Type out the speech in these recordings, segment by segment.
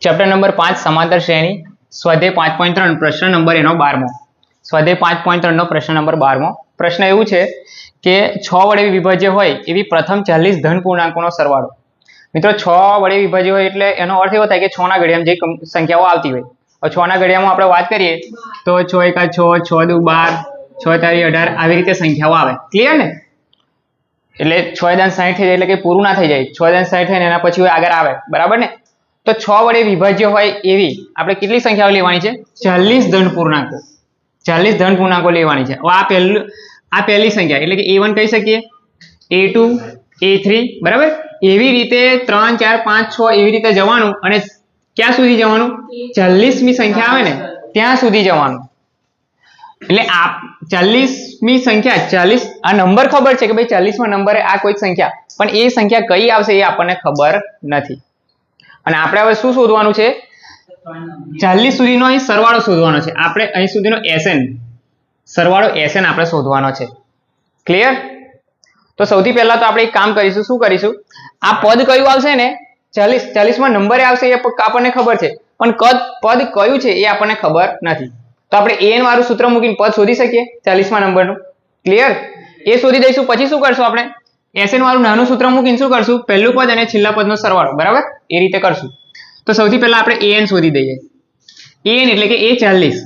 Chapter number પાંચ, સમાંતર શ્રેણી. સ્વાધ્યાય પાંચ પોઈન્ટ ત્રણ, પ્રશ્ન નંબર એનો બારમો. સ્વાધ્યાય પાંચ પોઈન્ટ ત્રણનો પ્રશ્ન નંબર બારમો. પ્રશ્ન એવું છે કે છ વડે વિભાજ્ય હોય એવી પ્રથમ ચાલીસ ધન પૂર્ણાંકોનો સરવાળો. મિત્રો, છ વડે વિભાજ્ય હોય એટલે એનો અર્થ એવો થાય કે છ ના ઘડિયામાં જે સંખ્યાઓ આવતી હોય. હવે છ ના ઘડિયામાં આપણે વાત કરીએ તો છ એકા છ છ દુ બાર, છ તારી અઢાર આવી રીતે સંખ્યાઓ આવે. ક્લિયર ને? એટલે છ દાન સાઠ થઈ જાય એટલે કે પૂરું ના થઈ જાય. છ દાન સાઠ થાય ને એના પછી આગળ આવે. બરાબર ને? તો છ વડે વિભાજ્ય હોય એવી આપણે કેટલી સંખ્યાઓ લેવાની છે? ચાલીસ ધન પૂર્ણાંકો. ચાલીસ ધન પૂર્ણાંકો લેવાની છે. આ પહેલું, આ પહેલી સંખ્યા, એટલે કે એ વન કહી શકીએ? એ ટુ, એ થ્રી, બરાબર? એવી રીતે ત્રણ, ચાર, પાંચ, છ એવી રીતે જવાનું અને ક્યાં સુધી જવાનું? ચાલીસમી સંખ્યા આવે ને, ત્યાં સુધી જવાનું. એટલે આ ચાલીસમી સંખ્યા, ચાલીસ, આ નંબર ખબર છે કે ભાઈ ચાલીસમાં નંબરે આ કોઈ સંખ્યા, પણ એ સંખ્યા કઈ આવશે એ આપણને ખબર નથી. અને આપણે હવે શું શોધવાનું છે? ચાલીસ સુધીનો અહીં સરવાળો શોધવાનો છે. આપણે અહીં સુધીનો એસએન, સરવાળો એસએન આપણે શોધવાનો છે. ક્લિયર તો સૌથી પહેલા તો આપણે એક કામ કરીશું. શું કરીશું? આ પદ કયું આવશે ને? ચાલીસ. ચાલીસમાં નંબરે આવશે એ આપણને ખબર છે. પણ કદ પદ કયું છે એ આપણને ખબર નથી. તો આપણે એન વાળું સૂત્ર મૂકીને પદ શોધી શકીએ ચાલીસમાં નંબરનું. ક્લિયર એ શોધી દઈશું. પછી શું કરશું આપણે? એસએન વાળું નાનું સૂત્ર મૂકીને શું કરશું? પહેલું પદ અને છેલ્લા પદનો સરવાળો, બરાબર? એ રીતે કરશું. તો સૌથી પહેલા આપણે એન શોધી દઈએ. એન એટલે કે એ ચાલીસ.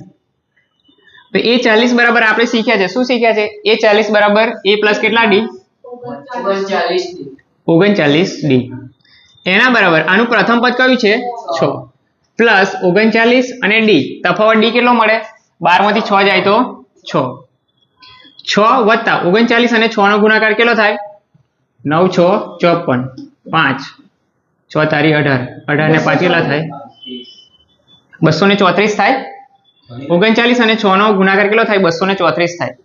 તો એ ચાલીસ બરાબર આપણે શીખ્યા છે. શું શીખ્યા છે? એ ચાલીસ બરાબર એ પ્લસ કેટલા ડી ઓગણચાલીસ ડી એના બરાબર આનું પ્રથમ પદ કયું છે? છ. પ્લસ ઓગણચાલીસ અને ડી તફાવત ડી કેટલો મળે? બારમાંથી છ જાય તો છ. છ વત્તા ઓગણચાલીસ અને છ નો ગુણાકાર કેટલો થાય? નવ, છ, ચોપન, પાંચ. છ તારી અઢાર. અઢાર ને પાંચ થાય? બસો ને ચોત્રીસ થાય? ઓગણચાલીસ અને છ નો ગુણાકાર કેટલો થાય? બસો ને ચોત્રીસ થાય.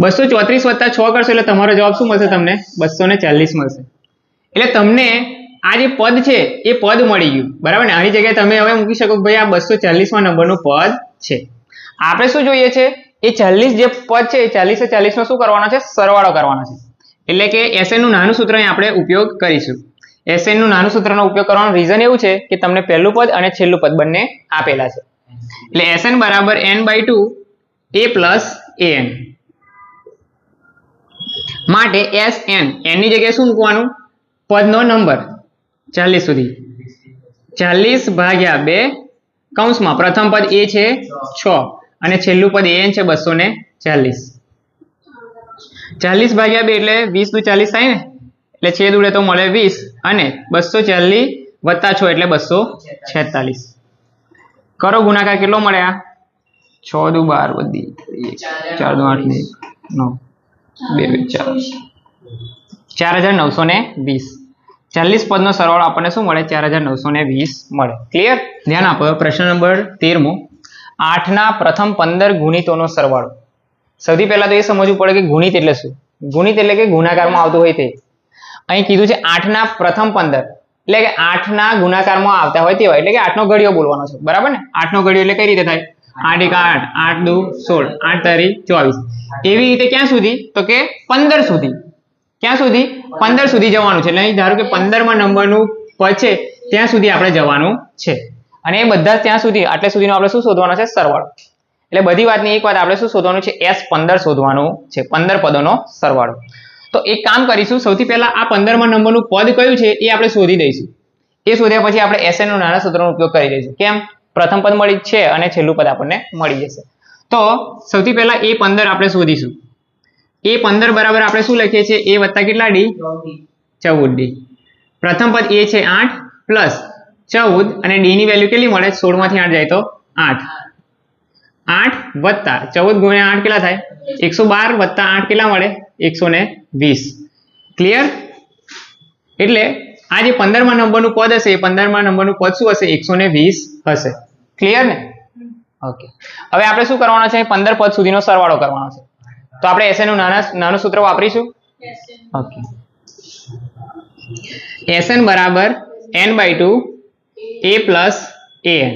બસો ચોત્રીસ વત્તા છ કરશો એટલે તમારો જવાબ શું મળશે તમને? બસો ને ચાલીસ મળશે. એટલે તમને આ જે પદ છે, એ પદ મળી ગયું. બરાબર ને? આની જગ્યાએ તમે હવે મૂકી શકો ભાઈ આ બસો ચાલીસમાં નંબરનું પદ છે. આપણે શું જોઈએ છે? એ ચાલીસ જે પદ છે, એ ચાલીસે ચાલીસનો શું કરવાનો છે? સરવાળો કરવાનો છે. એટલે કે એસએનનું નાનું સૂત્ર આપણે ઉપયોગ કરીશું. એસએનનું નાનું સૂત્રનો ઉપયોગ કરવાનું રીઝન એવું છે કે તમને પહેલું પદ અને છેલ્લું પદ બંને આપેલા છે. એટલે એસએન બરાબર n by two a plus n માટે એસ એન એનની જગ્યાએ શું મૂકવાનું? પદનો નંબર ચાલીસ સુધી. ચાલીસ ભાગ્યા બે કૌંસમાં પ્રથમ પદ એ છે છ અને છેલ્લું પદ એન છે બસો ને ચાલીસ. ચાલીસ ભાગ્યા બે એટલે વીસ દુ ચાલીસ થાય ને? એટલે છેદ ઉડે તો મળે વીસ. અને બસો ચાલીસ વત્તા છ એટલે બસો છેતાલીસ. કરો ગુણાકાર કેટલો મળે આ? છ દુ બાર બધી ચાર દુ આઠ નવ, બે બે, ચાર. ચાર હજાર નવસો ને વીસ. ચાલીસ પદનો સરવાળો આપણને શું મળે? ચાર હજાર નવસો ને વીસ મળે. ક્લિયર ધ્યાન આપો, પ્રશ્ન નંબર તેરમો. આઠના પ્રથમ પંદર ગુણિતોનો સરવાળો. સૌથી પહેલા તો એ સમજવું પડે કે ગુણિત એટલે શું? ગુણિત એટલે કે ગુણાકારમાં આવતું હોય તે. અહીં કીધું છે આઠના પ્રથમ પંદર. એટલે કે આઠના ગુણાકારમાં આવતા હોય તેવા. એટલે કે આઠનો ઘડિયો બોલવાનો છે. બરાબર ને? આઠનો ઘડિયો એટલે કઈ રીતે થાય? આઠ એક આઠ આઠ દુ સોળ, આઠ તારી ચોવીસ. એવી રીતે ક્યાં સુધી? તો કે પંદર સુધી. ક્યાં સુધી? પંદર સુધી જવાનું છે. એટલે ધારો કે પંદરમાં નંબરનું છે, ત્યાં સુધી આપણે જવાનું છે. અને એ બધા ત્યાં સુધી, આટલે સુધીનો આપણે શું શોધવાનો છે? સરવાળો. એટલે બધી વાતની એક વાત આપણે શું શોધવાનું છે? એસ પંદર શોધવાનું છે, પંદર પદોનો સરવાળો. તો એક કામ કરીશું, સૌથી પહેલા આ પંદરમાં નંબરનું પદ કયું છે એ આપણે શોધી દઈશું. એ શોધ્યા પછી આપણે એસએનનું નાના સૂત્રનો ઉપયોગ કરી દઈશું. કેમ? પ્રથમ પદ મળી છે અને છેલ્લું પદ આપણને મળી જશે. તો સૌથી પહેલા એ પંદર આપણે શોધીશું. એ પંદર બરાબર આપણે શું લખીએ છીએ? એ વત્તા કેટલા ડી? ચૌદ ડી. પ્રથમ પદ એ છે આઠ, પ્લસ ચૌદ અને ડી ની વેલ્યુ કેટલી મળે? સોળમાંથી આઠ જાય તો આઠ. આઠ વત્તા ચૌદ ગુણ્યા આઠ કેટલા થાય? એકસો બાર વત્તા આઠ કેટલા મળે? એકસો ને વીસ. ક્લિયર એટલે આ જે પંદરમાં નંબરનું પદ હશે એ પંદરમાં નંબરનું પદ શું હશે? એકસો ને વીસ હશે. ક્લિયર ને? ઓકે હવે આપણે શું કરવાનું છે? પંદર પદ સુધીનો સરવાળો કરવાનો છે. તો આપણે એસએનનું નાના નાનું સૂત્ર વાપરીશું? ઓકે એસએન બરાબર n by two a plus a n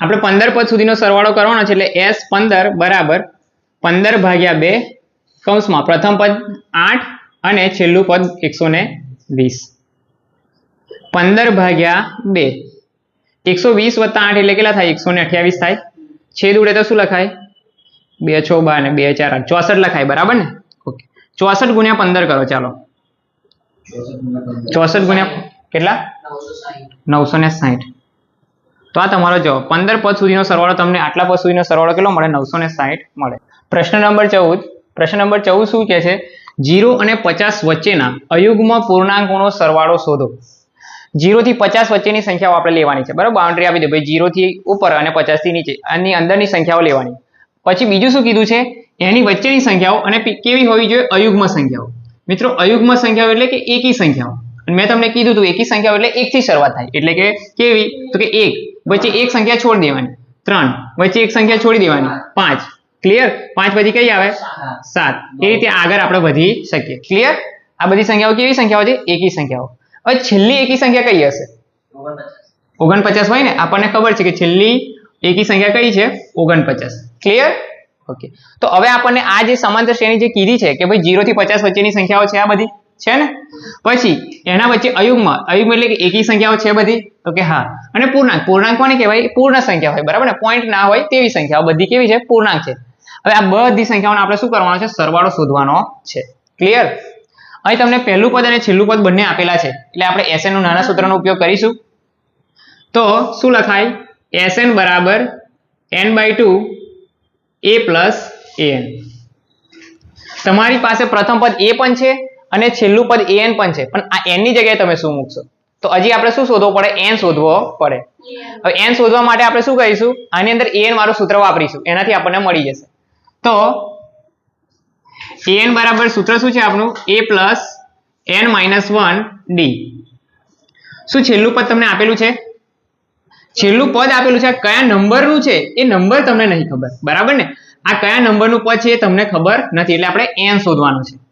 આપણે પંદર પદ સુધીનો સરવાળો કરવાનો છે એટલે એસ પંદર બરાબર પંદર ભાગ્યા બે કૌંસમાં પ્રથમ પદ આઠ અને છેલ્લું પદ એકસો ને વીસ. પંદર ભાગ્યા બે. એકસો વીસ વત્તા આઠ એટલે કેટલા થાય? એકસો ને અઠ્યાવીસ થાય. છેદ ઉડે તો શું લખાય? બે છ બાર ને બે ચાર આઠ. ચોસઠ લખાય બરાબર ને? ઓકે. ચોસઠ ગુણ્યા પંદર કરો ચાલો. ચોસઠ ગુણ્યા કેટલા? નવસો નવસો ને સાહીઠ. તો આ તમારો જવાબ. પંદર પદ સુધીનો સરવાળો તમને આટલા પદ સુધીનો સરવાળો કેટલો મળે? નવસો ને મળે. પ્રશ્ન નંબર ચૌદ. પ્રશ્ન નંબર ચૌદ શું કહે છે? જીરો અને પચાસ વચ્ચેના અયુગ્મ પૂર્ણાંકોનો સરવાળો શોધો. જીરો થી પચાસ વચ્ચેની સંખ્યાઓ આપણે લેવાની છે. બરાબર? બાઉન્ડ્રી આપી દે. ભાઈ જીરો થી ઉપર અને પચાસથી નીચે. આની અંદરની સંખ્યાઓ લેવાની. પછી બીજું શું કીધું છે? એની વચ્ચેની સંખ્યાઓ અને કેવી હોવી જોઈએ? અયુગ્મ સંખ્યાઓ. મિત્રો, અયુગ્મ સંખ્યાઓ એટલે કે એકી સંખ્યાઓ. મેં તમને કીધું હતું, એકી સંખ્યાઓ એટલે એક થી શરૂઆત થાય. એટલે કે કેવી? તો કે એક. વચ્ચે એક સંખ્યા છોડી દેવાની. ત્રણ. વચ્ચે એક સંખ્યા છોડી દેવાની. પાંચ. ક્લિયર પાંચ પછી કઈ આવે? સાત. એ રીતે આગળ આપણે વધી શકીએ. ક્લિયર આ બધી સંખ્યાઓ કેવી સંખ્યાઓ છે? એકી સંખ્યાઓ. હવે છેલ્લી એકી સંખ્યા કઈ હશે? ઓગણપચાસ હોય ને, આપણને ખબર છે કે છેલ્લી એકી સંખ્યા કઈ છે? ઓગણપચાસ. ક્લિયર ઓકે તો હવે આપણને આ જે સમાંતર શ્રેણી જે કીધી છે કે ભાઈ જીરો થી પચાસ વચ્ચેની સંખ્યાઓ છે આ બધી? છે ને? પછી એના વચ્ચે અયુગ્મ અયુગ્મ એટલે કે એકી સંખ્યાઓ છે બધી? તો કે હા. અને પૂર્ણાંક પૂર્ણાંક કોને કહેવાય? પૂર્ણ સંખ્યા હોય, બરાબર ને? પોઈન્ટ ના હોય તેવી સંખ્યાઓ બધી કેવી છે? પૂર્ણાંક છે. હવે આ બધી સંખ્યાઓનો આપણે શું કરવાનો છે? સરવાળો શોધવાનો છે. ક્લિયર અહીં તમને પહેલું પદ અને છેલ્લું પદ બંને આપેલા છે. એટલે આપણે એસએનનું નાના સૂત્રનો ઉપયોગ કરીશું. તો શું લખાય? એસએન બરાબર n by two a plus n તમારી પાસે પ્રથમ પદ એ પણ છે અને છેલ્લું પદ એન પણ છે. પણ આ એનની જગ્યાએ તમે શું મૂકશો? તો હજી આપણે શું શોધવો પડે? એન શોધવો પડે. હવે એન શોધવા માટે આપણે શું કરીશું? આની અંદર એન વાળું સૂત્ર વાપરીશું. એનાથી આપણને મળી જશે. તો એન બરાબર સૂત્ર શું છે આપણું? A plus n minus one d શું છેલ્લું પદ તમને આપેલું છે? છેલ્લું પદ આપેલું છે. કયા નંબરનું છે? એ નંબર તમને નહીં ખબર. બરાબર ને? આ કયા નંબરનું પદ છે એ તમને ખબર નથી. એટલે આપણે એન શોધવાનું છે.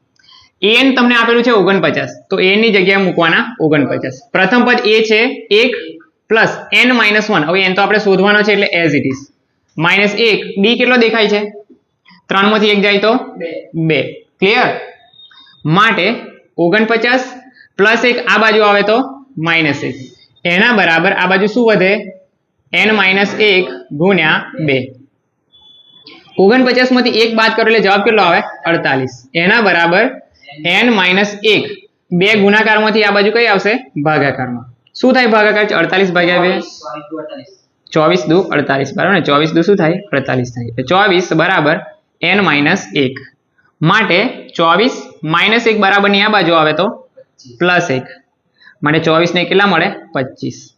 એન તમને આપેલું છે ઓગણપચાસ. તો એનની જગ્યાએ મૂકવાના ઓગણપચાસ. પ્રથમ પદ એ છે એક પ્લસ એન માઇનસ વન હવે એન તો આપણે શોધવાનો છે એટલે એઝ ઇટ ઇઝ માઇનસ એક. ડી કેટલો દેખાય છે? ત્રણમાંથી એક જાય તો? બે. ક્લિયર માટે ઓગણપચાસ પ્લસ એક આ બાજુ આવે તો માઇનસ એક. એના બરાબર આ બાજુ શું વધે? એન માઇનસ એક ગુણ્યા બે. ઓગણપચાસમાંથી એક બાદ કરો એટલે જવાબ કેટલો આવે? અડતાલીસ. એના બરાબર એન માઇનસ એક. બે ગુણાકારમાંથી આ બાજુ કઈ આવશે? ભાગાકારમાં. શું થાય ભાગાકાર? અડતાલીસ ભાગ્યા બે. ચોવીસ દુ અડતાલીસ. બરાબર ને? ચોવીસ દુ શું થાય? અડતાલીસ થાય. એટલે ચોવીસ બરાબર એન માઇનસ એક. માટે ચોવીસ માઇનસ એક બરાબરની આ બાજુ આવે તો પ્લસ એક. માટે ચોવીસ ને કેટલા મળે? પચીસ.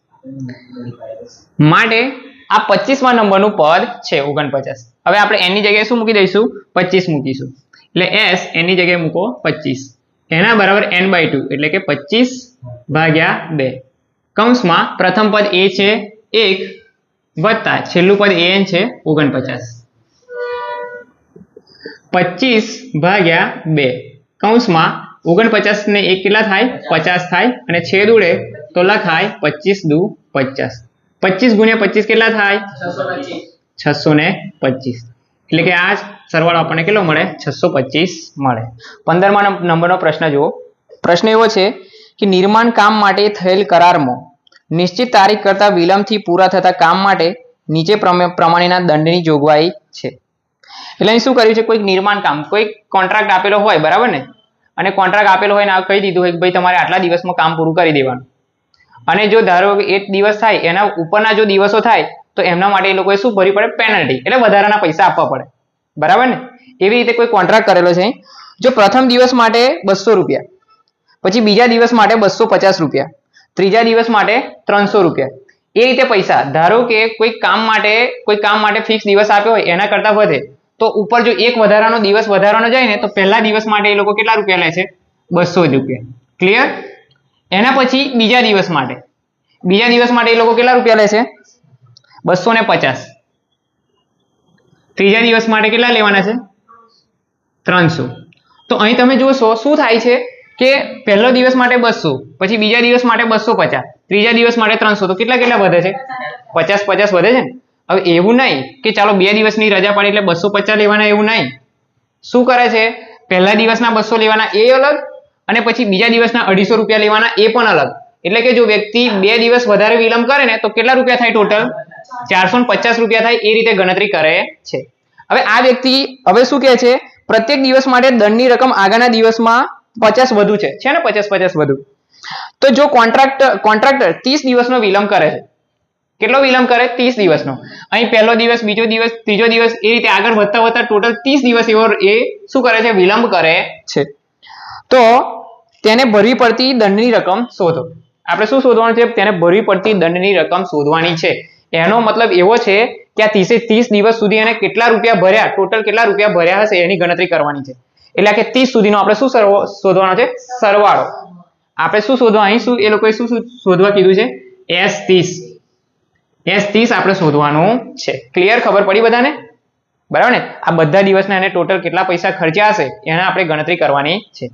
માટે આ પચીસમાં નંબરનું પદ છે ઓગણપચાસ. હવે આપણે એની જગ્યાએ શું મૂકી દઈશું? પચીસ મૂકીશું. એટલે એસ એની જગ્યાએ મૂકો પચીસ. એના બરાબર એન બાય એટલે કે પચીસ ભાગ્યા બે. કૌંસમાં પ્રથમ પદ એ છે એક વત્તા છેલ્લું પદ એન છે ઓગણપચાસ. પચીસ ભાગ્યા બે. કૌંસમાં ઓગણપચાસ ને એક કેટલા થાય? પચાસ થાય. અને છેદ ઉડે તો લખાય પચીસ દુ પચાસ. પચીસ ગુણ્યા પચીસ કેટલા થાય? છસો ને પચીસ. એટલે કે આ સરવાળો આપણને કેટલો મળે? છસો મળે. પંદરમા નંબરનો પ્રશ્ન જુઓ. પ્રશ્ન એવો છે કે નિર્માણ કામ માટે થયેલ કરારમાં નિશ્ચિત તારીખ કરતા વિલંબથી પૂરા થતા કામ માટે નીચે પ્રમે- પ્રમાણેના દંડની જોગવાઈ છે. એટલે અહીં શું કર્યું છે? કોઈક નિર્માણ કામ, કોઈક કોન્ટ્રાક્ટ આપેલો હોય, બરાબર ને? અને કોન્ટ્રાક્ટ આપેલો હોય ને કહી દીધું હોય કે ભાઈ તમારે આટલા દિવસમાં કામ પૂરું કરી દેવાનું. અને જો ધારો એક દિવસ થાય, એના ઉપરના જો દિવસો થાય તો એમના માટે એ લોકોએ શું ભરવી પડે? પેનલ્ટી એટલે વધારાના પૈસા આપવા પડે. બરાબર ને? એવી રીતે કોઈ કોન્ટ્રાક્ટ કરેલો છે. જો પ્રથમ દિવસ માટે બસો રૂપિયા. પછી બીજા દિવસ માટે બસો પચાસ રૂપિયા. ત્રીજા દિવસ માટે ત્રણસો રૂપિયા. એ રીતે પૈસા. ધારો કે કોઈ કામ માટે, કોઈ કામ માટે ફિક્સ દિવસ આપ્યો હોય, એના કરતા વધે, તો ઉપર જો એક વધારાનો દિવસ વધારાનો જાય ને, તો પહેલા દિવસ માટે એ લોકો કેટલા રૂપિયા લે છે? બસો રૂપિયા. ક્લિયર એના પછી બીજા દિવસ માટે. બીજા દિવસ માટે એ લોકો કેટલા રૂપિયા લે છે? બસો ને પચાસ. ત્રીજા દિવસ માટે કેટલા લેવાના છે? ત્રણસો. તો અહીં તમે જોશો શું થાય છે? કે પહેલો દિવસ માટે બસો, પછી બીજા દિવસ માટે બસો પચાસ ત્રીજા દિવસ માટે ત્રણસો. તો કેટલા કેટલા વધે છે? પચાસ પચાસ વધે છે ને? હવે એવું નહીં કે ચાલો બે દિવસની રજા પડી એટલે બસો પચાસ લેવાના એવું નહીં. શું કરે છે? પહેલા દિવસના બસો લેવાના એ અલગ અને પછી બીજા દિવસના અઢીસો રૂપિયા લેવાના એ પણ અલગ. એટલે કે જો વ્યક્તિ બે દિવસ વધારે વિલંબ કરે ને તો કેટલા રૂપિયા થાય ટોટલ? ચારસો પચાસ રૂપિયા થાય એ રીતે ગણતરી કરે છે. હવે આ વ્યક્તિ હવે શું કહે છે? પ્રત્યેક દિવસ માટે દંડની રકમ આગળના દિવસમાં પચાસ વધુ છે. છે ને? પચાસ પચાસ વધુ. તો જો કોન્ટ્રાક્ટ કોન્ટ્રાક્ટર ત્રીસ દિવસનો વિલંબ કરે છે. કેટલો વિલંબ કરે? ત્રીસ દિવસનો. અહીં પહેલો દિવસ, બીજો દિવસ, ત્રીજો દિવસ એ રીતે આગળ વધતા વધતા ટોટલ ત્રીસ દિવસ એવો એ શું કરે છે? વિલંબ કરે છે. તો તેને ભરવી પડતી દંડની રકમ શોધો. આપણે શું શોધવાનું છે? તેને ભરવી પડતી દંડની રકમ શોધવાની છે. એનો મતલબ એવો છે કે આ ત્રીસે ત્રીસ દિવસ સુધી એને કેટલા રૂપિયા ભર્યા ટોટલ કેટલા રૂપિયા ભર્યા હશે એની ગણતરી કરવાની છે. એટલે કે ત્રીસ સુધીનો આપણે શું શોધવાનો છે? સરવાળો. આપણે શું શોધવા? અહીં શું એ લોકોએ શું શું શોધવા કીધું છે? એસ ત્રીસ. એસ ત્રીસ આપણે શોધવાનું છે. ક્લિયર ખબર પડી બધાને? બરાબર ને? આ બધા દિવસના એને ટોટલ કેટલા પૈસા ખર્ચ્યા હશે એને આપણે ગણતરી કરવાની છે.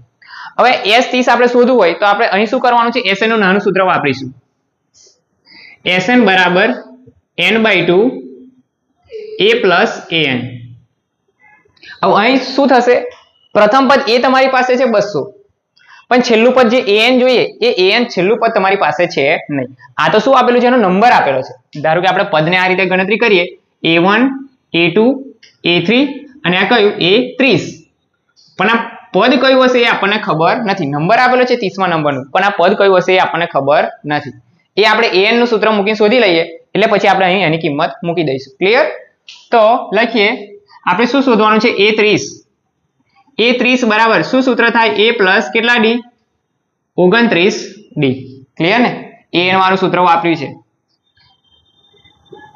હવે એસ ત્રીસ આપણે શોધવું હોય તો આપણે અહીં શું કરવાનું છે? એસએનનું નાનું સૂત્ર વાપરીશું. એસએન બરાબર n by two a plus n હવે અહીં શું થશે? પ્રથમ પદ એ તમારી પાસે છે બસો. પણ છેલ્લું પદ જે એન જોઈએ, એ એન છેલ્લું પદ તમારી પાસે છે નહીં. આ તો શું આપેલું છે? એનો નંબર આપેલો છે. ધારો કે આપણે પદને આ રીતે ગણતરી કરીએ. A one a two a three અને આ કયું? એ ત્રીસ. પણ આ પદ કયું હશે એ આપણને ખબર નથી. નંબર આપેલો છે ત્રીસમાં નંબરનું. પણ આ પદ કયું હશે એ આપણને ખબર નથી. એ આપણે an નું સૂત્ર મૂકીને શોધી લઈએ, એટલે પછી આપણે અહીં એની કિંમત મૂકી દઈશું. ક્લિયર તો લખીએ, આપણે શું શોધવાનું છે? એ ત્રીસ. એ ત્રીસ બરાબર, શું સૂત્ર થાય? એ પ્લસ કેટલા ડી ઓગણત્રીસ ડી ક્લિયર ને? એન વાળું સૂત્ર વાપર્યું છે.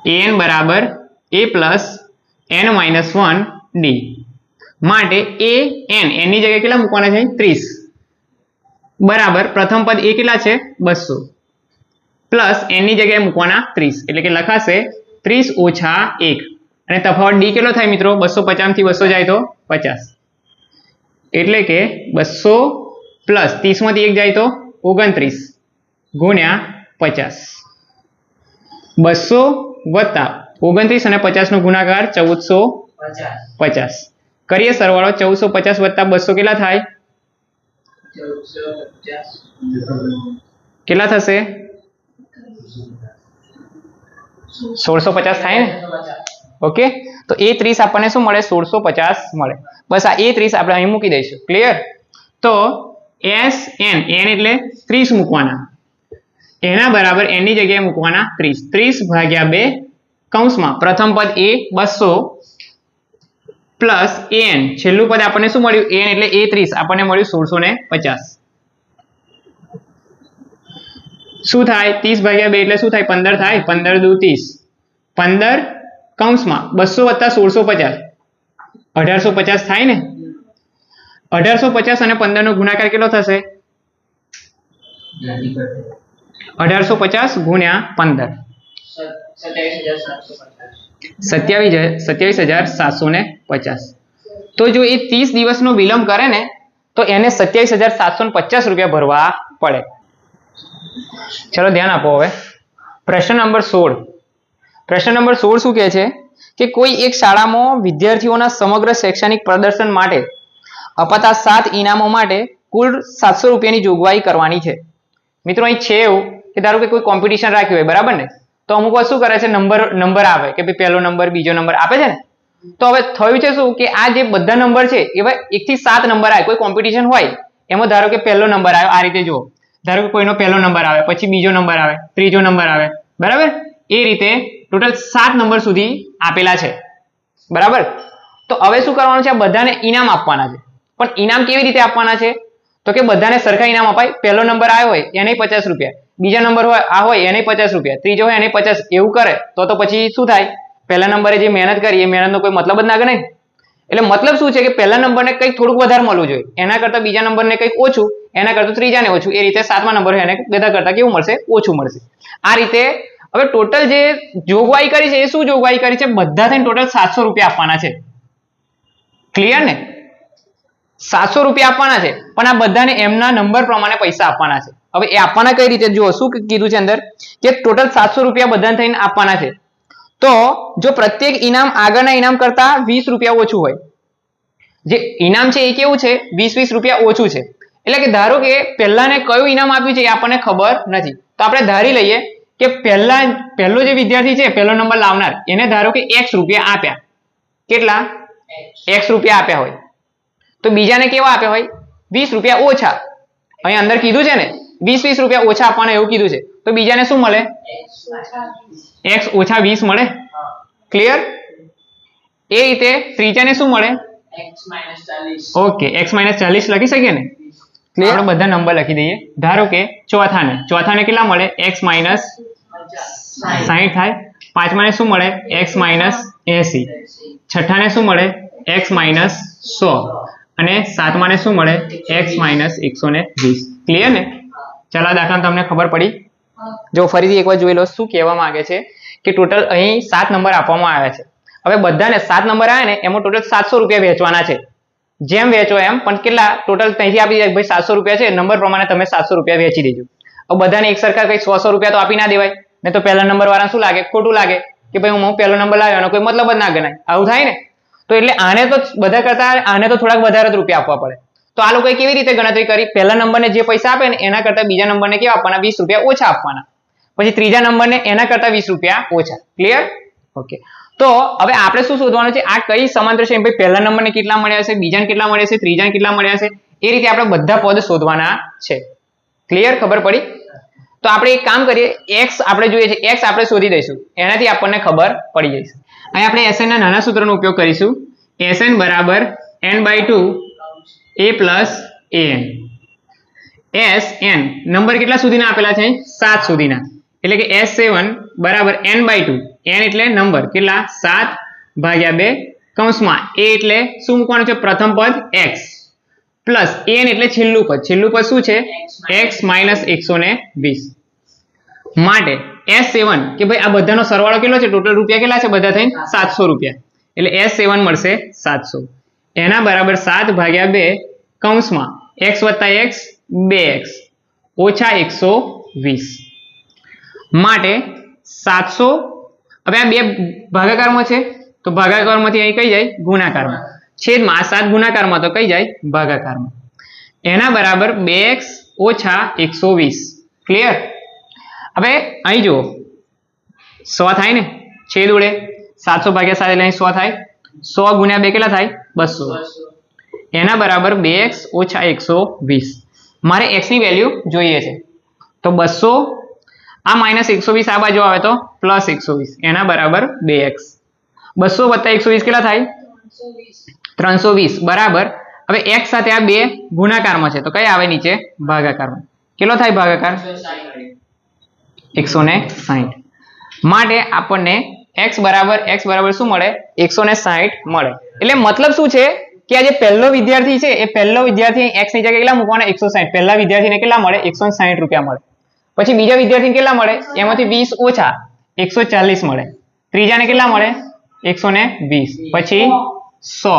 એન બરાબર a plus n minus one d માટે એ એન એની જગ્યાએ કેટલા મૂકવાના છે? ત્રીસ. બરાબર, પ્રથમ પદ એ કેટલા છે? બસો. પ્લસ એની જગ્યાએ મૂકવાના ત્રીસ. એટલે કે લખાશે ત્રીસ ઓછા એક. અને તફાવત ડી કેટલો થાય મિત્રો? બસો પચાસથી બસો જાય તો પચાસ. એટલે કે બસો પ્લસ ત્રીસમાંથી એક જાય તો ઓગણત્રીસ ગુણ્યા પચાસ. બસો વત્તા ઓગણત્રીસ અને પચાસનો ગુણાકાર ચૌદસો પચાસ. કરીએ સરવાળો. ચૌદસો પચાસ વત્તા બસો કેટલા થાય? કેટલા થશે? સોળસો પચાસ થાય ને? ઓકે? તો એ ત્રીસ આપણને શું મળે? સોળસો પચાસ મળે. બસ આ એ ત્રીસ આપણે અહીં મૂકી દઈશું. ક્લિયર તો એસ એન એન એટલે ત્રીસ મૂકવાના. એના બરાબર એની જગ્યાએ મૂકવાના ત્રીસ. ત્રીસ ભાગ્યા બે કૌંસમાં. પ્રથમ પદ એ બસો પ્લસ એન છેલ્લું પદ આપણને શું મળ્યું? એન એટલે એ ત્રીસ. આપણને મળ્યું સોળસો ને પચાસ. શું થાય? ત્રીસ ભાગ્યા બે એટલે શું થાય? પંદર થાય? પંદર દુ ત્રીસ. પંદર કૌંસમાં બસો વત્તા સોળસો પચાસ. અઢારસો પચાસ થાય ને? અઢારસો પચાસ અને પંદર નો ગુણાકાર કેટલો થશે? અઢારસો પચાસ ગુણ્યા પંદર. સત્યાવીસ સત્યાવીસ હજાર સાતસો ને પચાસ. તો જો એ ત્રીસ દિવસનો વિલંબ કરે ને, તો એને સત્યાવીસ હજાર સાતસો ને પચાસ રૂપિયા ભરવા પડે. ચલો ધ્યાન આપો હવે. પ્રશ્ન નંબર સોળ. પ્રશ્ન નંબર સોળ શું કહે છે? કે કોઈ એક શાળામાં વિદ્યાર્થીઓના સમગ્ર શૈક્ષણિક પ્રદર્શન માટે અપાતા સાત ઇનામો માટે કુલ સાતસો રૂપિયાની જોગવાઈ કરવાની છે. મિત્રો, અહીં છે એવું કે ધારો કે કોઈ કોમ્પિટિશન રાખ્યું હોય, બરાબર ને? તો અમુક વાર શું કરે છે? નંબર નંબર આવે કે ભાઈ પહેલો નંબર બીજો નંબર આપે છે ને? તો હવે થયું છે શું? કે આ જે બધા નંબર છે, એવા એક થી સાત નંબર આવે. કોઈ કોમ્પિટિશન હોય, એમાં ધારો કે પહેલો નંબર આવ્યો, આ રીતે જુઓ. ધારો કે કોઈનો પહેલો નંબર આવે, પછી બીજો નંબર આવે, ત્રીજો નંબર આવે, બરાબર? એ રીતે ટોટલ સાત નંબર સુધી આપેલા છે. બરાબર? તો હવે શું કરવાનું છે? બધાને ઇનામ આપવાના છે. પણ ઇનામ કેવી રીતે આપવાના છે? તો કે બધાને સરખા ઇનામ અપાય. પહેલો નંબર આવ્યો હોય, એને પચાસ રૂપિયા. બીજા નંબર હોય, આ હોય, એને પચાસ રૂપિયા. ત્રીજો હોય, એને પચાસ. એવું કરે, તો તો પછી શું થાય? પહેલા નંબરે જે મહેનત કરી એ મહેનતનો કોઈ મતલબ જ ના ગણે. એટલે મતલબ શું છે કે પહેલા નંબરને કંઈક થોડુંક વધારે મળવું જોઈએ. એના કરતા બીજા નંબરને કંઈક ઓછું, એના કરતા ત્રીજાને ઓછું. એ રીતે સાતમા નંબર એને બધા કરતા કેવું મળશે? ઓછું મળશે. આ રીતે હવે ટોટલ જે જોગવાઈ કરી છે, એ શું જોગવાઈ કરી છે? બધા થઈને ટોટલ સાતસો રૂપિયા આપવાના છે. ક્લિયર ને? સાતસો રૂપિયા આપવાના છે, પણ આ બધાને એમના નંબર પ્રમાણે પૈસા આપવાના છે. હવે એ આપવાના કઈ રીતે? જુઓ શું કીધું છે અંદર? કે ટોટલ સાતસો રૂપિયા બધાને થઈને આપવાના છે. તો જો પ્રત્યેક ઇનામ આગળના ઇનામ કરતા વીસ રૂપિયા ઓછું હોય, જે ઇનામ છે એ કેવું છે? વીસ વીસ રૂપિયા ઓછું છે. એટલે કે ધારો કે પહેલાને કયું ઇનામ આપ્યું છે એ આપણને ખબર નથી. તો આપણે ધારી લઈએ કે પહેલા, પહેલો જે વિદ્યાર્થી છે, પહેલો નંબર લાવનાર, એને ધારો કે એક્સ રૂપિયા આપ્યા. કેટલા? એક્સ રૂપિયા આપ્યા હોય. તો બીજાને કેવા આપ્યા હોય? વીસ રૂપિયા ઓછા. અહીં અંદર કીધું છે ને, વીસ વીસ રૂપિયા ઓછા આપવાના એવું કીધું છે. તો બીજાને શું મળે? એક્સ ઓછા વીસ મળે? ક્લિયર એ રીતે ત્રીજાને શું મળે? ઓકે એક્સ માઇનસ ચાલીસ લખી શકીએ ને? આપણે બધા નંબર લખી દઈએ. ધારો કે ચોથાને ચોથાને કેટલા મળે? એક્સ માઇનસ સાહીઠ થાય. પાંચમાને શું મળે? એક્સ માઇનસ એસી. છઠ્ઠાને શું મળે? એક્સ માઇનસ સો. અને સાતમાને શું મળે? એક્સ માઇનસ એકસો ને વીસ. ક્લિયર ને? ચાલો દાખલા તમને ખબર પડી. જો ફરીથી એકવાર જોઈ લો, શું કહેવા માંગે છે કે ટોટલ અહીં સાત નંબર આપવામાં આવ્યા છે. હવે બધાને સાત નંબર આવે ને, એમાં ટોટલ સાતસો રૂપિયા વેચવાના છે. જેમ વેચો એમ, પણ કેટલા? ટોટલ ત્યાંથી આપી દે ભાઈ સાતસો રૂપિયા છે નંબર પ્રમાણે તમે સાતસો રૂપિયા વેચી દેજો. હવે બધાને એક સરખા કઈ સો સો રૂપિયા તો આપી ના દેવાય. ને તો પહેલા નંબર વાળા શું લાગે? ખોટું લાગે. કે ભાઈ હું પહેલો નંબર લાવ્યો એનો કોઈ મતલબ જ ના ગણાય. આવું થાય ને? તો એટલે આને તો બધા કરતા, આને તો થોડાક વધારે જ રૂપિયા આપવા પડે. તો આ લોકોએ કેવી રીતે ગણતરી કરી? પહેલા નંબરને જે પૈસા આપે ને, એના કરતા બીજા નંબરને કેવા આપવાના? વીસ રૂપિયા ઓછા આપવાના. પછી ત્રીજા નંબરને એના કરતા વીસ રૂપિયા ઓછા. ક્લિયર ઓકે તો હવે આપણે શું શોધવાનું છે? આ કઈ સમાંતર છે? ભાઈ પહેલા નંબરને કેટલા મળ્યા છે બીજાને કેટલા મળ્યા છે ત્રીજાને કેટલા મળ્યા છે એ રીતે આપણે બધા પદ શોધવાના છે. ક્લિયર ખબર પડી? તો આપણે એક કામ કરીએ. એક્સ આપણે જોઈએ છે. એક્સ આપણે શોધી દઈશું. એનાથી આપણને ખબર પડી જશે. અહીં આપણે એસએન ના નાના સૂત્રનો ઉપયોગ કરીશું. એસએન બરાબર n by two a plus a n S n number કેટલા સુધીના આપેલા છે? સાત સુધીના. એટલે કે એસ સેવન બરાબર એન બાય ટુ એન એટલે નંબર કેટલા? સાત ભાગ્યા બે કૌંસમાં. એ એટલે શું મૂકવાનું છે? પ્રથમ પદ એક્સ પ્લસ એન એટલે છેલ્લું પદ. છેલ્લું પદ શું છે? એક્સ માઇનસ એકસો ને વીસ. માટે એસ સેવન કે ભાઈ આ બધાનો સરવાળો કેટલો છે? ટોટલ રૂપિયા કેટલા છે? બધા થઈને સાતસો રૂપિયા. એટલે એસ સેવન મળશે સાતસો. એના બરાબર સાત ભાગ્યા બે કૌંસમાં એક્સ વત્તા એક્સ, બે એક્સ, ઓછા એકસો વીસ. માટે સાતસો, હવે આ બે ભાગાકારમાં છે, તો ભાગાકારમાંથી અહીં કઈ જાય? ગુણાકારમાં. છેદમાં આ સાત ગુણાકારમાં તો કઈ જાય? ભાગાકારમાં. એના બરાબર બે એક્સ ઓછા એકસો વીસ. ક્લિયર હવે અહીં જુઓ. સો થાય ને? છેદ ઉડે. સાતસો ભાગ્યા સાત એટલે અહીં સો થાય. સો ગુણ્યા બે કેટલા થાય? બસો. એના બરાબર બે એક્સ ઓછા એકસો વીસ. મારે એક્સની વેલ્યુ જોઈએ છે. તો બસો, આ માઇનસ એકસો વીસ આ બાજુ આવે તો પ્લસ એકસો વીસ. એના બરાબર બે એક્સ. બસો વત્તા એકસો વીસ કેટલા થાય? ત્રણસો વીસ. બરાબર. હવે એક્સ સાથે આ બે ગુણાકારમાં છે. તો કઈ આવે નીચે? ભાગાકારમાં. કેટલો થાય ભાગાકાર? એકસો ને સાહીઠ માટે આપણને એક્સ બરાબર એક્સ બરાબર શું મળે? એકસો ને સાહીઠ મળે. એટલે મતલબ શું છે કે આ જે પહેલો વિદ્યાર્થી છે, એ પહેલો વિદ્યાર્થી એક્સની જગ્યાએ કેટલા મૂકવાના? એકસો સાહીઠ. પહેલા વિદ્યાર્થીને કેટલા મળે? એકસો સાહીઠ રૂપિયા મળે. પછી બીજા વિદ્યાર્થીને કેટલા મળે? એમાંથી વીસ ઓછા એકસો ચાલીસ મળે. ત્રીજાને કેટલા મળે? એકસો ને વીસ. પછી સો.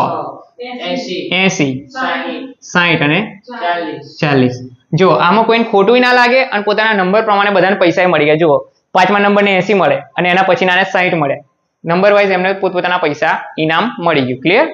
એસી. એસી સાહીઠ સાહીઠ અને ચાલીસ. ચાલીસ જો આમાં કોઈને ખોટું ના લાગે અને પોતાના નંબર પ્રમાણે બધાને પૈસા મળી ગયા. જુઓ, પાંચમા નંબરને એસી મળે અને એના પછીના સાહીઠ મળે. નંબર વાઇઝ એમને પોતપોતાના પૈસા ઇનામ મળી ગયું. ક્લિયર